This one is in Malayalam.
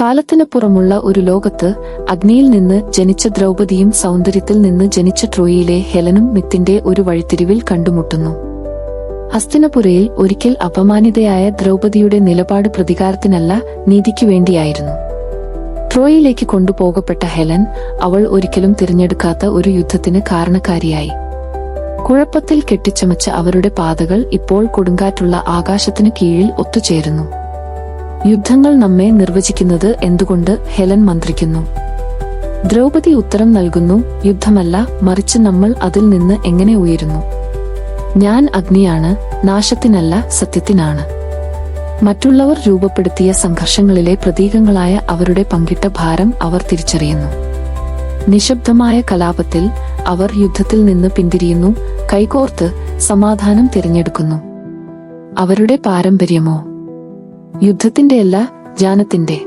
കാലത്തിനപ്പുറമുള്ള ഒരു ലോകത്ത് അഗ്നിയിൽ നിന്ന് ജനിച്ച ദ്രൗപദിയും സൗന്ദര്യത്തിൽ നിന്ന് ജനിച്ച ട്രോയിയിലെ ഹെലനും മിത്തിന്റെ ഒരു വഴിത്തിരിവിൽ കണ്ടുമുട്ടുന്നു. ഹസ്തിനപുരയിൽ ഒരിക്കൽ അപമാനിതയായ ദ്രൗപദിയുടെ നിലപാട് പ്രതികാരത്തിനല്ല നീതിക്കു വേണ്ടിയായിരുന്നു. ട്രോയിലേക്ക് കൊണ്ടുപോകപ്പെട്ട ഹെലൻ അവൾ ഒരിക്കലും തിരഞ്ഞെടുക്കാത്ത ഒരു യുദ്ധത്തിന് കാരണക്കാരിയായി. കുഴപ്പത്തിൽ കെട്ടിച്ചമച്ച അവരുടെ പാതകൾ ഇപ്പോൾ കൊടുങ്കാറ്റുള്ള ആകാശത്തിനു കീഴിൽ ഒത്തുചേരുന്നു. യുദ്ധങ്ങൾ നമ്മെ നിർവചിക്കുന്നത് എന്തുകൊണ്ട് ഹെലൻ മന്ത്രിക്കുന്നു? ദ്രൗപദി ഉത്തരം നൽകുന്നു യുദ്ധമല്ല മറിച്ച് നമ്മൾ അതിൽ നിന്ന് എങ്ങനെ ഉയരുന്നു? ഞാൻ അഗ്നിയാണ് നാശത്തിനല്ല സത്യത്തിനാണ്. മറ്റുള്ളവർ രൂപപ്പെടുത്തിയ സംഘർഷങ്ങളിലെ പ്രതീകങ്ങളായ അവരുടെ പങ്കിട്ട ഭാരം അവർ തിരിച്ചറിയുന്നു. നിശബ്ദമായ കലാപത്തിൽ അവർ യുദ്ധത്തിൽ നിന്ന് പിന്തിരിയുന്നു കൈകോർത്ത് സമാധാനം തിരഞ്ഞെടുക്കുന്നു. അവരുടെ പാരമ്പര്യമോ യുദ്ധത്തിന്റെയല്ല ജാനത്തിന്റെ